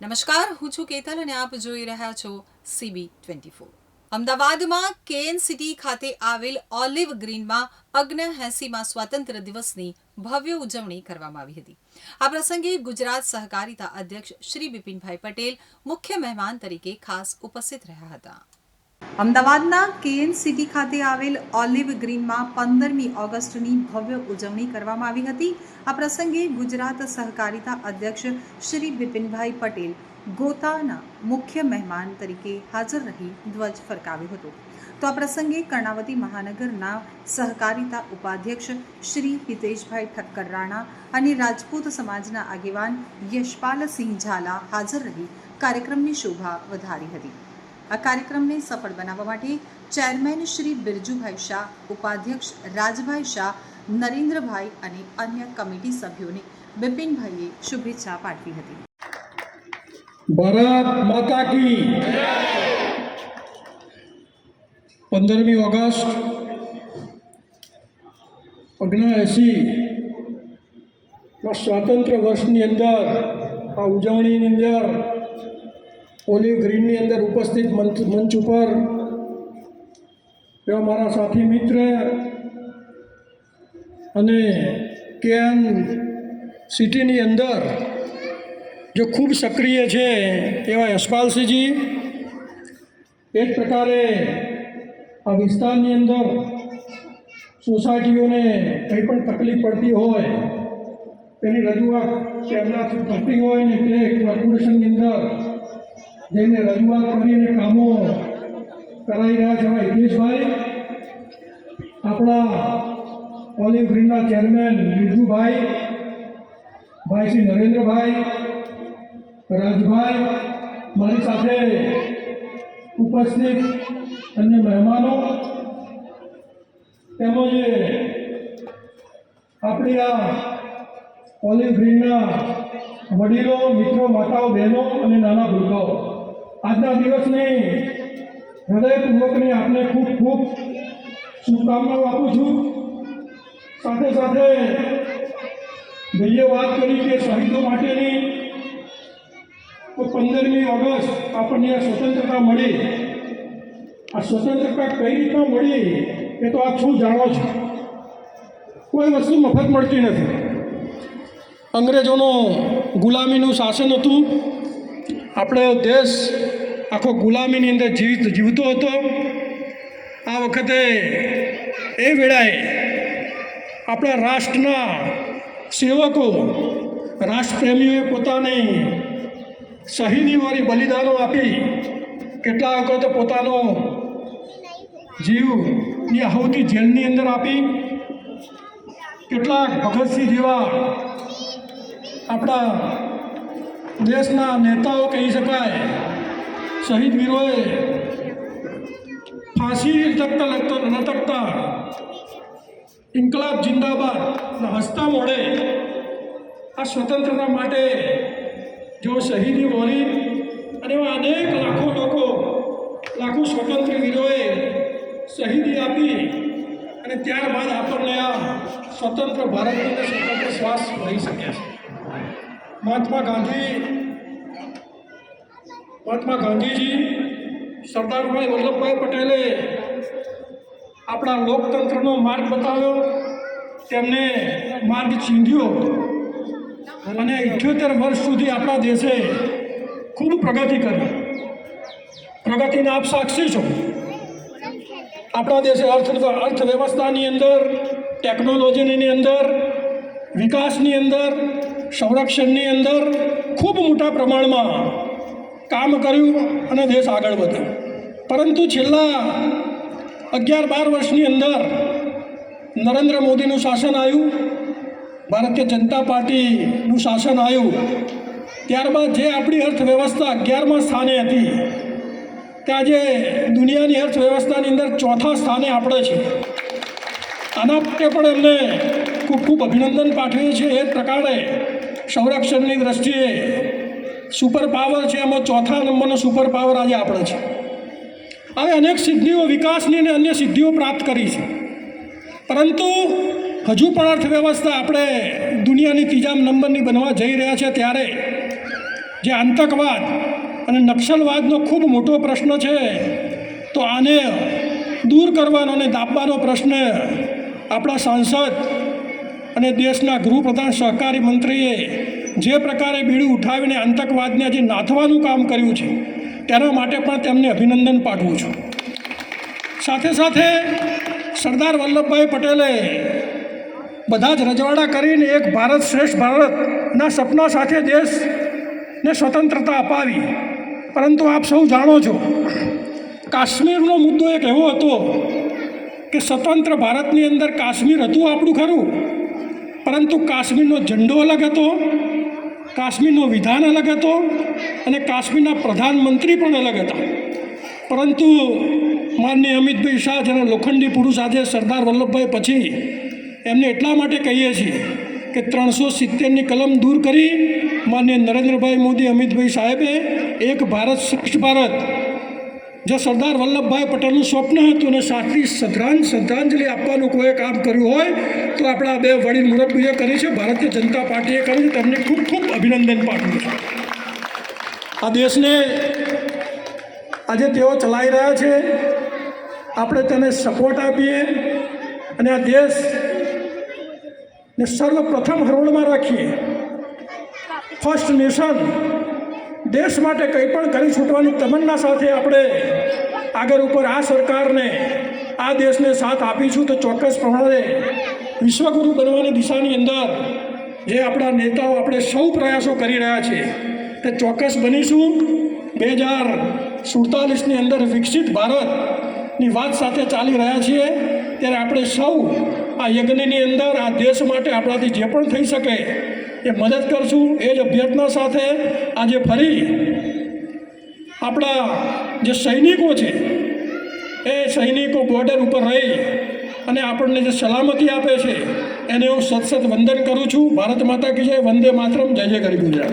નમસ્કાર, હું છું કેતલ અને આપ જોઈ રહ્યા છો સીબી ટ્વેન્ટી ફોર અમદાવાદમાં કેએન સિટી ખાતે આવેલ ઓલિવ ગ્રીનમાં અગ્નહેસીમાં સ્વાતંત્ર્ય દિવસની ભવ્ય ઉજવણી કરવામાં આવી હતી. આ પ્રસંગે ગુજરાત સહકારિતા અધ્યક્ષ શ્રી બિપિનભાઈ પટેલ મુખ્ય મહેમાન તરીકે ખાસ ઉપસ્થિત રહ્યા હતા. અમદાવાદના કેએન સિટી ખાતે આવેલ ઓલિવ ગ્રીનમાં પંદરમી ઓગસ્ટની ભવ્ય ઉજવણી કરવામાં આવી હતી. આ પ્રસંગે ગુજરાત સહકારિતા અધ્યક્ષ શ્રી બિપિનભાઈ પટેલ ગોતાના મુખ્ય મહેમાન તરીકે હાજર રહી ધ્વજ ફરકાવ્યો હતો. તો આ પ્રસંગે કર્ણાવતી મહાનગરના સહકારિતા ઉપાધ્યક્ષ શ્રી હિતેશભાઈ ઠક્કર રાણા અને રાજપૂત સમાજના આગેવાન યશપાલસિંહ ઝાલા હાજર રહી. કાર્યક્રમની શોભા વધારી હતી. આ કાર્યક્રમને સફળ બનાવવા માટે ચેરમેન શ્રી બિરજુભાઈ શાહ, ઉપાધ્યક્ષ રાજભાઈ શાહ, નરેન્દ્રભાઈ અને અન્ય કમિટી સભ્યોને બિપિનભાઈએ શુભેચ્છા પાઠવી હતી. ભારત માતા કી પંદરમી ઓગસ્ટ ઓગણએંસી સ્વાતંત્ર્ય વર્ષની અંદર, આ ઉજવણીની અંદર ઓલિવ ગ્રીનની અંદર ઉપસ્થિત મંચ મંચ ઉપર એવા મારા સાથી મિત્ર અને કેન સિટીની અંદર જો ખૂબ સક્રિય છે એવા યશપાલસિંહજી, એ જ પ્રકારે આ વિસ્તારની અંદર સોસાયટીઓને કંઈ પણ તકલીફ પડતી હોય તેની રજૂઆત તેમના થતી હોય ને તે કોર્પોરેશનની અંદર જઈને રજૂઆત કરીને કામો કરાવી રહ્યા છે એવા હિતેશભાઈ, આપણા ઓલિવ ગ્રીનના ચેરમેન બિરજુભાઈ ભાઈ શ્રી નરેન્દ્રભાઈ, રાજભાઈ, મારી સાથે ઉપસ્થિત અન્ય મહેમાનો, તેમજ આપણી આ ઓલિવ ગ્રીનના વડીલો, મિત્રો, માતાઓ, બહેનો અને નાના વૃદ્ધો આજના દિવસની હૃદયપૂર્વકની આપને ખૂબ ખૂબ શુભકામનાઓ આપું છું. સાથે સાથે ભાઈએ વાત કરી કે શહીદો માટેની તો પંદરમી ઓગસ્ટ આપણને આ સ્વતંત્રતા મળી. આ સ્વતંત્રતા કઈ રીતના મળી એ તો આપ શું જાણો છો? કોઈ વસ્તુ મફત મળતી નથી. અંગ્રેજોનું ગુલામીનું શાસન હતું. આપણો દેશ આખો ગુલામીની અંદર જીવિત જીવતો હતો. આ વખતે એ વેળાએ આપણા રાષ્ટ્રના સેવકો, રાષ્ટ્રપ્રેમીઓએ પોતાની શહીદીઓની બલિદાનો આપી કેટલા વખત પોતાનો જીવની આહુતિ જેલની અંદર આપી. કેટલાક ભગતસિંહ જેવા આપણા દેશના નેતાઓ કહી શકાય. શહીદ વીરોએ ફાંસી લટકતા લટકતા લટકતા ઇન્કલાબ જિંદાબાદ હસતા મોડે આ સ્વતંત્રતા માટે જો શહીદી બોલી અને એવા અનેક લાખો લોકો, લાખો સ્વતંત્ર વીરોએ શહીદી આપી અને ત્યારબાદ આપણને આ સ્વતંત્ર ભારતની સ્વતંત્ર શ્વાસ લઈ શક્યા છે. મહાત્મા ગાંધી, મહાત્મા ગાંધીજી સરદારભાઈ વલ્લભભાઈ પટેલે આપણા લોકતંત્રનો માર્ગ બતાવ્યો. તેમને માર્ગ ચીંધ્યો. અને ઇઠ્યોતેર વર્ષ સુધી આપણા દેશે ખૂબ પ્રગતિ કરી. પ્રગતિના આપ સાક્ષી છો. આપણા દેશે અર્થ, અર્થવ્યવસ્થાની અંદર, ટેકનોલોજીની અંદર, વિકાસની અંદર સંરક્ષણની અંદર ખૂબ મોટા પ્રમાણમાં કામ કર્યું અને દેશ આગળ વધ્યો. પરંતુ છેલ્લા અગિયાર બાર વર્ષની અંદર નરેન્દ્ર મોદીનું શાસન આવ્યું, ભારતીય જનતા પાર્ટીનું શાસન આવ્યું, ત્યારબાદ જે આપણી અર્થવ્યવસ્થા અગિયારમાં સ્થાને હતી, તે આજે દુનિયાની અર્થવ્યવસ્થાની અંદર ચોથા સ્થાને આપણે છે. આના માટે પણ એમને ખૂબ ખૂબ અભિનંદન પાઠવીએ છીએ. એ પ્રકારે સંરક્ષણની દ્રષ્ટિએ સુપર પાવર છે. એમાં ચોથા નંબરનો સુપર પાવર આજે આપણે છે. હવે અનેક સિદ્ધિઓ વિકાસની અને અન્ય સિદ્ધિઓ પ્રાપ્ત કરી છે. પરંતુ હજુ પણ અર્થવ્યવસ્થા આપણે દુનિયાની ત્રીજા નંબરની બનવા જઈ રહ્યા છે ત્યારે જે આતંકવાદ અને નક્સલવાદનો ખૂબ મોટો પ્રશ્ન છે, તો આને દૂર કરવાનો અને દાબવાનો પ્રશ્ન આપણા સાંસદ અને દેશના ગૃહપ્રધાન સહકારી મંત્રીએ જે પ્રકારે બીડું ઉઠાવીને આતંકવાદને જે નાથવાનું કામ કર્યું છે, તેના માટે પણ તેમને અભિનંદન પાઠવું છું. સાથે સાથે સરદાર વલ્લભભાઈ પટેલે બધા જ રજવાડા કરીને એક ભારત શ્રેષ્ઠ ભારતના સપના સાથે દેશને સ્વતંત્રતા અપાવી. પરંતુ આપ સૌ જાણો છો, કાશ્મીરનો મુદ્દો એક એવો હતો કે સ્વતંત્ર ભારતની અંદર કાશ્મીર હતું આપણું ખરું? પરંતુ કાશ્મીરનો ઝંડો અલગ હતો, કાશ્મીરનો વિધાન અલગ હતો અને કાશ્મીરના પ્રધાનમંત્રી પણ અલગ હતા. પરંતુ માનનીય અમિતભાઈ શાહ જેના લોખંડી પુરુષ આજે સરદાર વલ્લભભાઈ પછી એમને એટલા માટે કહીએ છીએ કે ત્રણસો સિત્તેરની કલમ દૂર કરી માન્ય નરેન્દ્રભાઈ મોદી અમિતભાઈ સાહેબે એક ભારત શ્રેષ્ઠ ભારત જે સરદાર વલ્લભભાઈ પટેલનું સ્વપ્ન હતું અને સાચી શ્રદ્ધાં શ્રદ્ધાંજલિ આપવાનું કોઈએ કામ કર્યું હોય, તો આપણા બે વડીલ મુરબ્બીએ કરી છે. ભારતીય જનતા પાર્ટીએ કર્યું છે. તેમને ખૂબ ખૂબ અભિનંદન પાઠવું છું. આ દેશને આજે તેઓ ચલાવી રહ્યા છે. આપણે તેને સપોર્ટ આપીએ અને આ દેશને સર્વપ્રથમ હરોળમાં રાખીએ. ફર્સ્ટ નેશન દેશ માટે કંઈ પણ કરી છૂટવાની તમન્ના સાથે આપણે આગળ ઉપર આ સરકારને, આ દેશને સાથ આપીશું તો ચોક્કસ પ્રમાણે વિશ્વગુરુ બનવાની દિશાની અંદર જે આપણા નેતાઓ, આપણે સૌ પ્રયાસો કરી રહ્યા છે તે ચોક્કસ બનીશું. બે હજાર સુડતાલીસની અંદર વિકસિત ભારતની વાત સાથે ચાલી રહ્યા છીએ. ત્યારે આપણે સૌ આ યજ્ઞની અંદર, આ દેશ માટે આપણાથી જે પણ થઈ શકે એ મદદ કરશું એ જ અભ્યર્થના સાથે આજે ફરી આપણા જે સૈનિકો છે, એ સૈનિકો બોર્ડર ઉપર રહી અને આપણને જે સલામતી આપે છે, એને હું સતસત વંદન કરું છું. ભારત માતા કી જય, વંદે માતરમ, જય જય ગરી ગુજરાત.